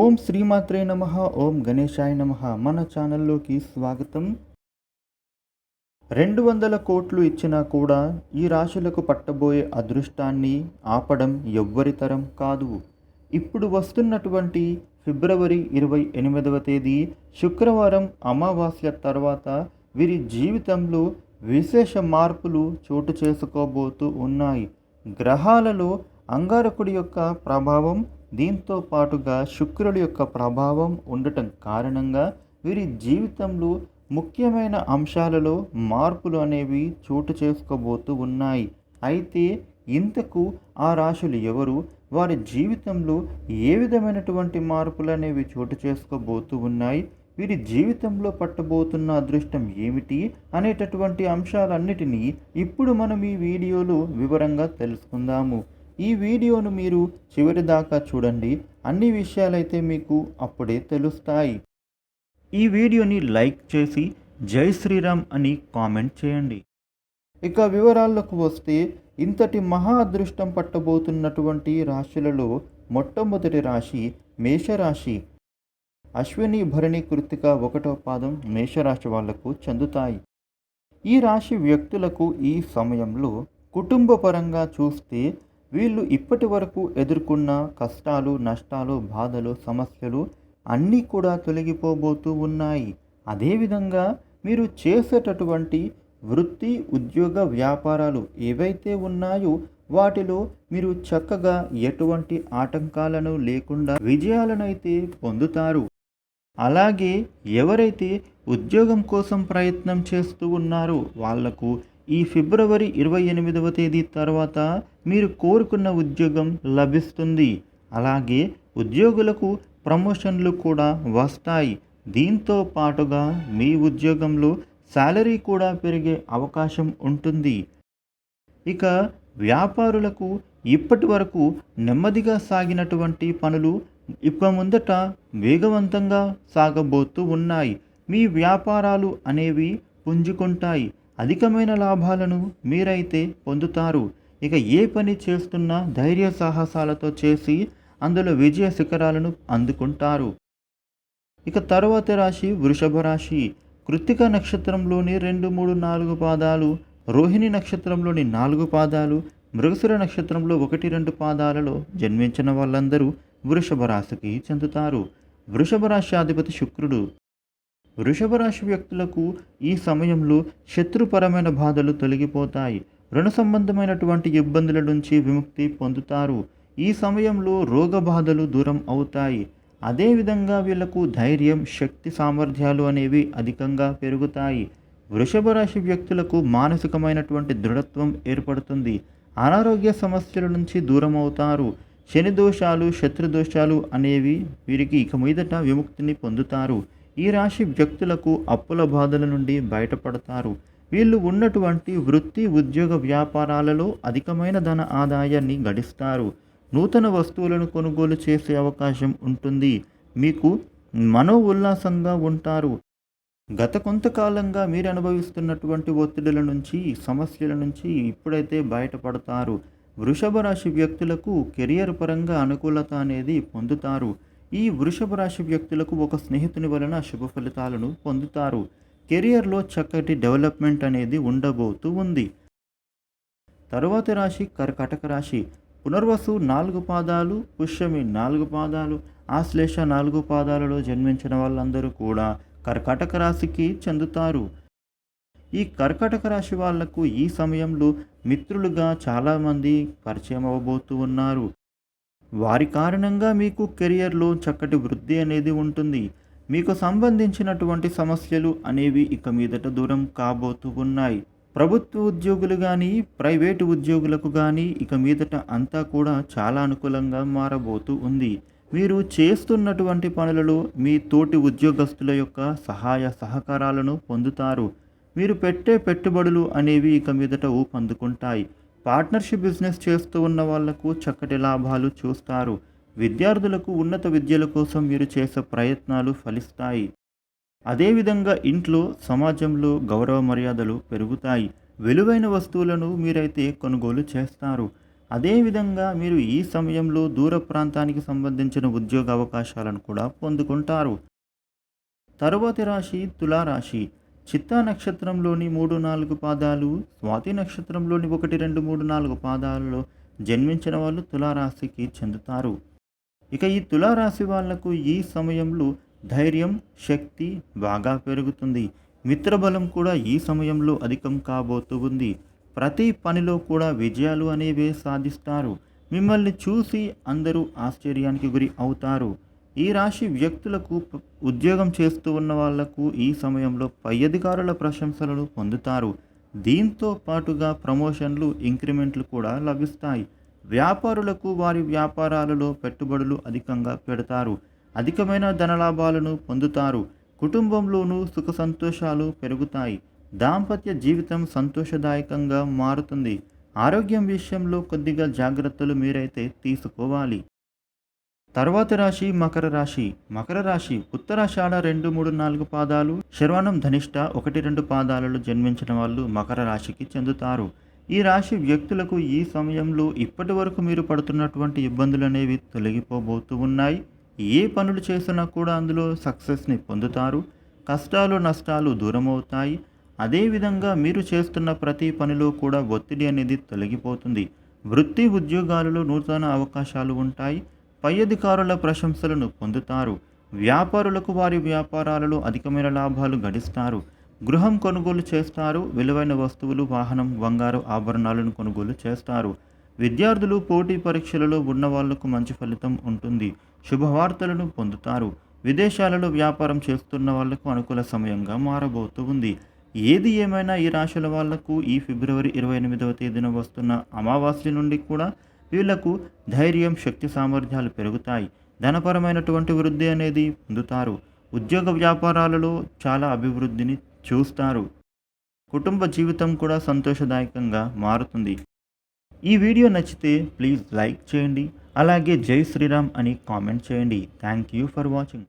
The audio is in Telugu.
ఓం శ్రీమాత్రే నమ ఓం గణేశాయ నమ. మన ఛానల్లోకి స్వాగతం. రెండు వందల కోట్లు ఇచ్చినా కూడా ఈ రాశులకు పట్టబోయే అదృష్టాన్ని ఆపడం ఎవ్వరితరం కాదు. ఇప్పుడు వస్తున్నటువంటి ఫిబ్రవరి ఇరవై ఎనిమిదవ తేదీ శుక్రవారం అమావాస్య తర్వాత వీరి జీవితంలో విశేష మార్పులు చోటు చేసుకోబోతూ ఉన్నాయి. గ్రహాలలో అంగారకుడి యొక్క ప్రభావం దీంతో పాటుగా శుక్రుడి యొక్క ప్రభావం ఉండటం కారణంగా వీరి జీవితంలో ముఖ్యమైన అంశాలలో మార్పులు అనేవి చోటు చేసుకోబోతూ ఉన్నాయి. అయితే ఇంతకు ఆ రాశులు ఎవరు? వారి జీవితంలో ఏ విధమైనటువంటి మార్పులు అనేవి చోటు చేసుకోబోతూ ఉన్నాయి? వీరి జీవితంలో పట్టబోతున్న అదృష్టం ఏమిటి? అనేటటువంటి అంశాలన్నిటినీ ఇప్పుడు మనం ఈ వీడియోలో వివరంగా తెలుసుకుందాము. ఈ వీడియోను మీరు చివరి దాకా చూడండి. అన్ని విషయాలైతే మీకు అప్పుడే తెలుస్తాయి. ఈ వీడియోని లైక్ చేసి జై శ్రీరామ్ అని కామెంట్ చేయండి. ఇక వివరాల్లోకి వస్తే ఇంతటి మహా అదృష్టం పట్టబోతున్నటువంటి రాశులలో మొట్టమొదటి రాశి మేషరాశి. అశ్విని భరణి కృతిక ఒకటో పాదం మేషరాశి వాళ్ళకు చెందుతాయి. ఈ రాశి వ్యక్తులకు ఈ సమయంలో కుటుంబపరంగా చూస్తే వీళ్ళు ఇప్పటి వరకు ఎదుర్కొన్న కష్టాలు నష్టాలు బాధలు సమస్యలు అన్నీ కూడా తొలగిపోబోతూ ఉన్నాయి. అదేవిధంగా మీరు చేసేటటువంటి వృత్తి ఉద్యోగ వ్యాపారాలు ఏవైతే ఉన్నాయో వాటిలో మీరు చక్కగా ఎటువంటి ఆటంకాలను లేకుండా విజయాలనైతే పొందుతారు. అలాగే ఎవరైతే ఉద్యోగం కోసం ప్రయత్నం చేస్తూ ఉన్నారో వాళ్ళకు ఈ ఫిబ్రవరి ఇరవై ఎనిమిదవ తేదీ తర్వాత మీరు కోరుకున్న ఉద్యోగం లభిస్తుంది. అలాగే ఉద్యోగులకు ప్రమోషన్లు కూడా వస్తాయి. దీంతో పాటుగా మీ ఉద్యోగంలో శాలరీ కూడా పెరిగే అవకాశం ఉంటుంది. ఇక వ్యాపారులకు ఇప్పటి వరకు నెమ్మదిగా సాగినటువంటి పనులు ఇక ముందట వేగవంతంగా సాగబోతూ ఉన్నాయి. మీ వ్యాపారాలు అనేవి పుంజుకుంటాయి. అధికమైన లాభాలను మీరైతే పొందుతారు. ఇక ఏ పని చేస్తున్నా ధైర్య సాహసాలతో చేసి అందులో విజయ శిఖరాలను అందుకుంటారు. ఇక తర్వాత రాశి వృషభ రాశి. కృత్తిక నక్షత్రంలోని రెండు మూడు నాలుగు పాదాలు రోహిణి నక్షత్రంలోని నాలుగు పాదాలు మృగశిర నక్షత్రంలో ఒకటి రెండు పాదాలలో జన్మించిన వాళ్ళందరూ వృషభ రాశికి చెందుతారు. వృషభ రాశి అధిపతి శుక్రుడు. వృషభ రాశి వ్యక్తులకు ఈ సమయంలో శత్రుపరమైన బాధలు తొలగిపోతాయి. రుణ సంబంధమైనటువంటి ఇబ్బందుల నుంచి విముక్తి పొందుతారు. ఈ సమయంలో రోగ బాధలు దూరం అవుతాయి. అదేవిధంగా వీళ్ళకు ధైర్యం శక్తి సామర్థ్యాలు అనేవి అధికంగా పెరుగుతాయి. వృషభ రాశి వ్యక్తులకు మానసికమైనటువంటి దృఢత్వం ఏర్పడుతుంది. అనారోగ్య సమస్యల నుంచి దూరం అవుతారు. శని దోషాలు శత్రుదోషాలు అనేవి వీరికి ఇక మీదట విముక్తిని పొందుతారు. ఈ రాశి వ్యక్తులకు అప్పుల బాధల నుండి బయటపడతారు. వీళ్ళు ఉన్నటువంటి వృత్తి ఉద్యోగ వ్యాపారాలలో అధికమైన ధన ఆదాయాన్ని గడిస్తారు. నూతన వస్తువులను కొనుగోలు చేసే అవకాశం ఉంటుంది. మీకు మనో ఉల్లాసంగా ఉంటారు. గత కొంతకాలంగా మీరు అనుభవిస్తున్నటువంటి ఒత్తిడుల నుంచి సమస్యల నుంచి ఇప్పుడైతే బయటపడతారు. వృషభ రాశి వ్యక్తులకు కెరియర్ పరంగా అనుకూలత అనేది పొందుతారు. ఈ వృషభ రాశి వ్యక్తులకు ఒక స్నేహితుని వలన శుభ ఫలితాలను పొందుతారు. కెరియర్లో చక్కటి డెవలప్మెంట్ అనేది ఉండబోతూ ఉంది. తరువాతి రాశి కర్కటక రాశి. పునర్వసు నాలుగు పాదాలు పుష్యమి నాలుగు పాదాలు ఆశ్లేష నాలుగు పాదాలలో జన్మించిన వాళ్ళందరూ కూడా కర్కాటక రాశికి చెందుతారు. ఈ కర్కాటక రాశి వాళ్ళకు ఈ సమయంలో మిత్రులుగా చాలామంది పరిచయం అవ్వబోతూ ఉన్నారు. వారి కారణంగా మీకు కెరియర్లో చక్కటి వృద్ధి అనేది ఉంటుంది. మీకు సంబంధించినటువంటి సమస్యలు అనేవి ఇక మీదట దూరం కాబోతూ ఉన్నాయి. ప్రభుత్వ ఉద్యోగులు కానీ ప్రైవేటు ఉద్యోగులకు కానీ ఇక మీదట అంతా కూడా చాలా అనుకూలంగా మారబోతూ ఉంది. మీరు చేస్తున్నటువంటి పనులలో మీ తోటి ఉద్యోగస్తుల యొక్క సహాయ సహకారాలను పొందుతారు. మీరు పెట్టే పెట్టుబడులు అనేవి ఇక మీదట ఊపందుకుంటాయి. పార్ట్నర్షిప్ బిజినెస్ చేస్తూ ఉన్న వాళ్ళకు చక్కటి లాభాలు చూస్తారు. విద్యార్థులకు ఉన్నత విద్యల కోసం మీరు చేసే ప్రయత్నాలు ఫలిస్తాయి. అదేవిధంగా ఇంట్లో సమాజంలో గౌరవ మర్యాదలు పెరుగుతాయి. విలువైన వస్తువులను మీరైతే కొనుగోలు చేస్తారు. అదేవిధంగా మీరు ఈ సమయంలో దూర ప్రాంతానికి సంబంధించిన ఉద్యోగ అవకాశాలను కూడా పొందుకుంటారు. తరువాతి రాశి తులారాశి. చిత్తా నక్షత్రంలోని మూడు నాలుగు పాదాలు స్వాతి నక్షత్రంలోని ఒకటి రెండు మూడు నాలుగు పాదాలలో జన్మించిన వాళ్ళు తులారాశికి చెందుతారు. ఇక ఈ తులారాశి వాళ్ళకు ఈ సమయంలో ధైర్యం శక్తి బాగా పెరుగుతుంది. మిత్రబలం కూడా ఈ సమయంలో అధికం కాబోతూ ఉంది. ప్రతి పనిలో కూడా విజయాలు అనేవే సాధిస్తారు. మిమ్మల్ని చూసి అందరూ ఆశ్చర్యానికి గురి అవుతారు. ఈ రాశి వ్యక్తులకు ఉద్యోగం చేస్తూ ఉన్న వాళ్ళకు ఈ సమయంలో పై అధికారుల ప్రశంసలను పొందుతారు. దీంతో పాటుగా ప్రమోషన్లు ఇంక్రిమెంట్లు కూడా లభిస్తాయి. వ్యాపారులకు వారి వ్యాపారాలలో పెట్టుబడులు అధికంగా పెడతారు. అధికమైన ధనలాభాలను పొందుతారు. కుటుంబంలోనూ సుఖ సంతోషాలు పెరుగుతాయి. దాంపత్య జీవితం సంతోషదాయకంగా మారుతుంది. ఆరోగ్యం విషయంలో కొద్దిగా జాగ్రత్తలు మీరైతే తీసుకోవాలి. తర్వాతి రాశి మకర రాశి. మకర రాశి ఉత్తరాషాఢ రెండు మూడు నాలుగు పాదాలు. శర్వణం ధనిష్ట ఒకటి రెండు పాదాలలో జన్మించిన వాళ్ళు మకర రాశికి చెందుతారు. ఈ రాశి వ్యక్తులకు ఈ సమయంలో ఇప్పటి వరకు మీరు పడుతున్నటువంటి ఇబ్బందులు అనేవి తొలగిపోబోతూ ఉన్నాయి. ఏ పనులు చేసినా కూడా అందులో సక్సెస్ని పొందుతారు. కష్టాలు నష్టాలు దూరమవుతాయి. అదేవిధంగా మీరు చేస్తున్న ప్రతి పనిలో కూడా ఒత్తిడి అనేది తొలగిపోతుంది. వృత్తి ఉద్యోగాలలో నూతన అవకాశాలు ఉంటాయి. పై అధికారుల ప్రశంసలను పొందుతారు. వ్యాపారులకు వారి వ్యాపారాలలో అధికమైన లాభాలు గడిస్తారు. గృహం కొనుగోలు చేస్తారు. విలువైన వస్తువులు వాహనం బంగారు ఆభరణాలను కొనుగోలు చేస్తారు. విద్యార్థులు పోటీ పరీక్షలలో ఉన్న వాళ్ళకు మంచి ఫలితం ఉంటుంది. శుభవార్తలను పొందుతారు. విదేశాలలో వ్యాపారం చేస్తున్న వాళ్ళకు అనుకూల సమయంగా మారబోతూ ఉంది. ఏది ఏమైనా ఈ రాశుల వాళ్ళకు ఈ ఫిబ్రవరి ఇరవై ఎనిమిదవ తేదీన వస్తున్న అమావాస్య నుండి కూడా వీళ్ళకు ధైర్యం శక్తి సామర్థ్యాలు పెరుగుతాయి. ధనపరమైనటువంటి వృద్ధి అనేది పొందుతారు. ఉద్యోగ వ్యాపారాలలో చాలా అభివృద్ధిని చూస్తారు. కుటుంబ జీవితం కూడా సంతోషదాయకంగా మారుతుంది. ఈ వీడియో నచ్చితే ప్లీజ్ లైక్ చేయండి. అలాగే జై శ్రీరామ్ అని కామెంట్ చేయండి. Thank you for watching.